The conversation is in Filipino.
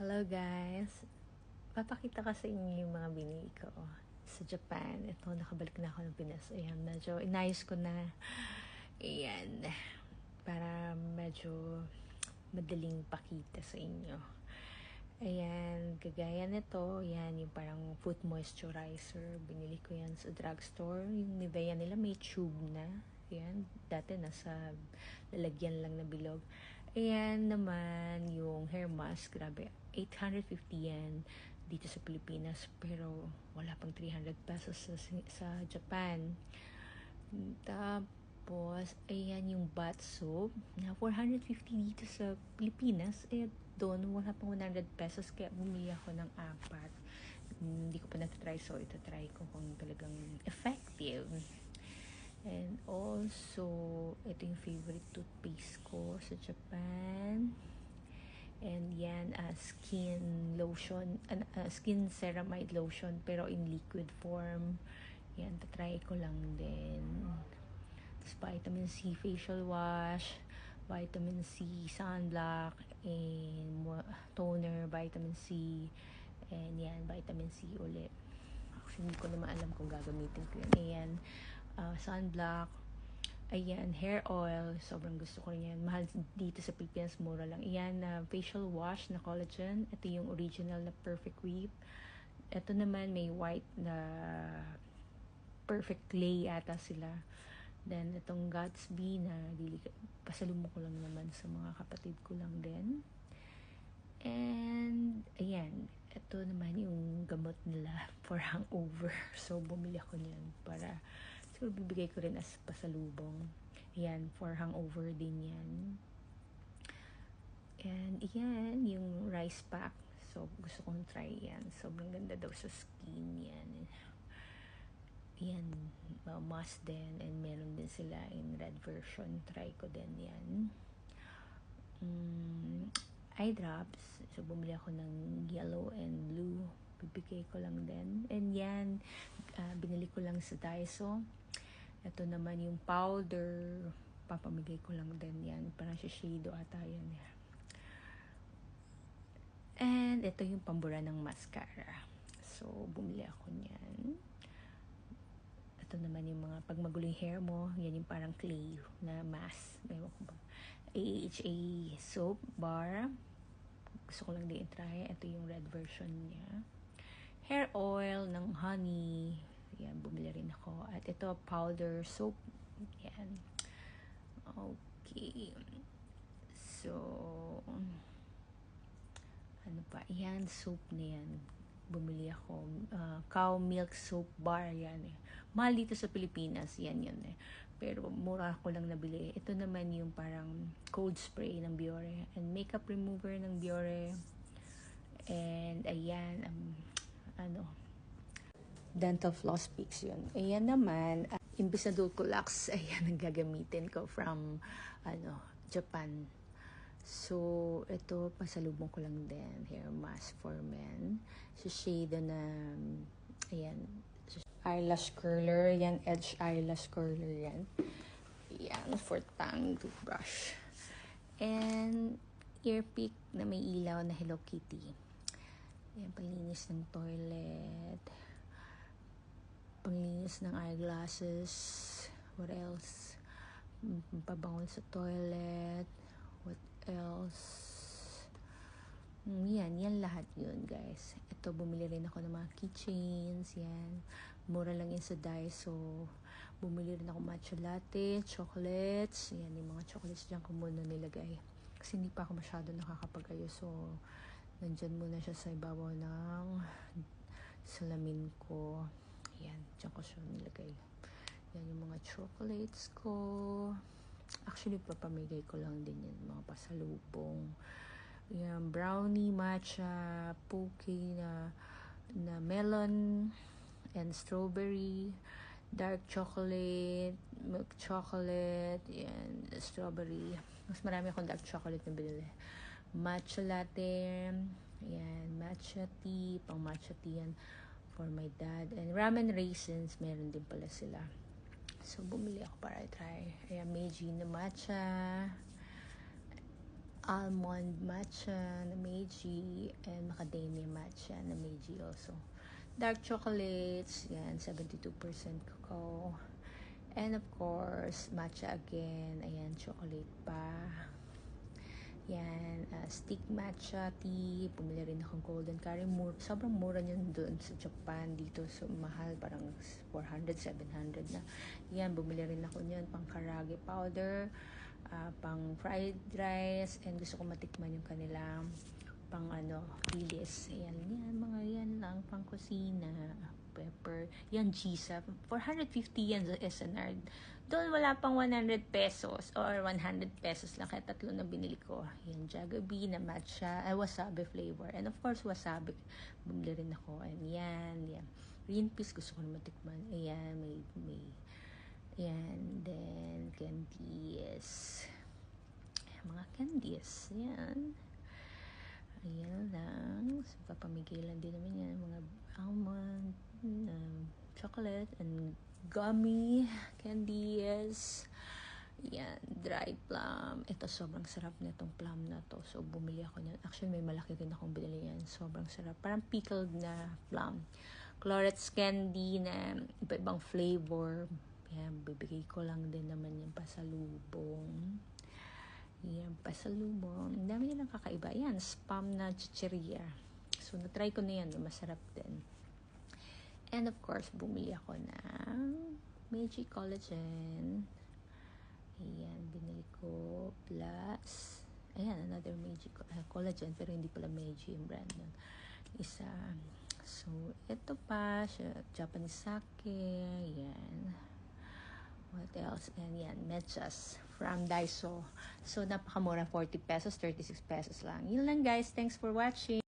Hello guys! Papakita ko sa inyo yung mga binili ko sa Japan. Ito, nakabalik na ako ng Pinas. Ayan, medyo inayos ko na. Ayan. Para medyo madaling pakita sa inyo. Ayan, kagaya nito, yan yung parang foot moisturizer. Binili ko yan sa drugstore. Yung Nivea nila may tube na. Ayan, dati nasa lalagyan lang na bilog. Ayan naman yung hair mask. Grabe, 850 yan dito sa Pilipinas. Pero wala pang 300 pesos sa, sa Japan. Tapos, ayan yung bath soap na 450 dito sa Pilipinas. Eh, doon, wala pang 100 pesos. Kaya bumili ako ng apat. Hindi ko pa natatry. So, ito try ko kung talagang effective. And also, ito yung favorite toothpaste ko sa Japan. And yan, uh, skin lotion, uh, uh, skin ceramide lotion, pero in liquid form. Yan, tatry ko lang din. Tapos vitamin C facial wash, vitamin C sunblock, and toner, vitamin C, and yan, vitamin C ulit. Actually, hindi ko naman alam kung gagamitin ko yan. Ayan, uh, sunblock, ayan, hair oil, sobrang gusto ko rin yan. Mahal dito sa Pilipinas, mura lang. Ayan, uh, facial wash na collagen. Ito yung original na Perfect Whip. Ito naman, may white na perfect clay ata sila. Then, itong Gatsby na dili, pasalumo ko lang naman sa mga kapatid ko lang din. And, ayan, ito naman yung gamot nila for hangover. So, bumili ako niyan para siguro bibigay ko rin as pasalubong. Ayan, for hangover din yan. And, ayan, yung rice pack. So, gusto kong try yan. Sobrang ganda daw sa skin yan. Yan, uh, must din. And meron din sila in red version. Try ko din yan. Mm, eye drops. So, bumili ako ng yellow and blue. Bibigay ko lang din. And yan, uh, binili ko lang sa Daiso. Ito naman yung powder. Papamigay ko lang din yan. Parang si Shido ata yan. And ito yung pambura ng mascara. So, bumili ako niyan. Ito naman yung mga pag hair mo, yan yung parang clay na mask. Ewan ko ba. AHA soap bar. Gusto ko lang din try. Ito yung red version niya. Hair oil ng honey. Yan, bumili rin ako. At ito, powder soap. Yan. Okay. So, ano pa? Yan, soap na yan. Bumili ako. Uh, cow milk soap bar. Yan eh. Mahal dito sa Pilipinas. Yan yun eh. Pero mura ko lang nabili. Ito naman yung parang cold spray ng Biore. And makeup remover ng Biore. And ayan, um, dental floss picks yun. Ayan naman, uh, imbis na Dulcolax, ayan ang gagamitin ko from, ano, Japan. So, ito, pasalubong ko lang din. Hair mask for men. So, shade na, ayan, eyelash curler. Yan, edge eyelash curler yan. Yan, for tang toothbrush. And, ear pick na may ilaw na Hello Kitty. Yan, panglinis ng toilet. Panglinis ng eyeglasses. What else? Pabangon sa toilet. What else? Yan, yan lahat yun, guys. Ito, bumili rin ako ng mga keychains, yan. Mura lang yan sa Daiso. Bumili rin ako matcha latte, chocolates. Yan, yung mga chocolates dyan ko muna nilagay. Kasi hindi pa ako masyado nakakapag-ayos. So, nandyan muna siya sa ibabaw ng salamin ko. Yan, dyan ko siya nilagay. Yan yung mga chocolates ko. Actually, papamigay ko lang din yan, mga pasalubong. Yan, brownie, matcha, poke na, na melon and strawberry, dark chocolate, milk chocolate, yan, strawberry. Mas marami akong dark chocolate na binili. Matcha latte, yan, matcha tea, pang matcha tea yan for my dad. And ramen raisins, meron din pala sila. So, bumili ako para i-try. Ayan, Meiji na matcha almond matcha na Meiji And macadamia matcha na Meiji also. Dark chocolates, yan, 72% cacao. And of course, matcha again. Ayan, chocolate pa. Yan, uh, stick matcha tea. Bumili rin akong golden curry. Mur sobrang mura niyan doon sa Japan. Dito so mahal, parang 400, 700 na. Yan, bumili rin ako niyan. Pang karage powder, uh, pang fried rice. And gusto ko matikman yung kanilang pang ano, kilis. Yan, yan, mga yan lang, pang kusina, pepper. Yan, Gisa. 450 yan sa SNR. Doon wala pang 100 pesos or 100 pesos lang. Kaya tatlo na binili ko. Yan, Jagabee na matcha, ay wasabi flavor. And of course, wasabi. Bumili rin ako. And yan, yan. Green peas, gusto ko na matikman. Ayan, may, may, yan, then, candies. Mga candies, yan. Ayan lang. So, papamigilan din naman yan. Mga almond, um, chocolate, and gummy candies. Yan, dried plum. Ito, sobrang sarap na itong plum na to. So, bumili ako niyan. Actually, may malaki rin akong binili yan. Sobrang sarap. Parang pickled na plum. Clorets candy na iba-ibang flavor. Yan, bibigay ko lang din naman yung pasalubong. Yan, pasalubong. Ang dami nilang kakaiba. Yan, spam na chicheria. So, na-try ko na yan. Masarap din. And of course, bumili ako ng Meiji Collagen. Ayan, binili ko. Plus, ayan, another Meiji uh, Collagen. Pero hindi pala Meiji yung brand nun. Isa. So, ito pa. Japanese sake. Ayan. What else? And yan, mechas from Daiso. So, napakamura. 40 pesos, 36 pesos lang. Yun lang guys. Thanks for watching.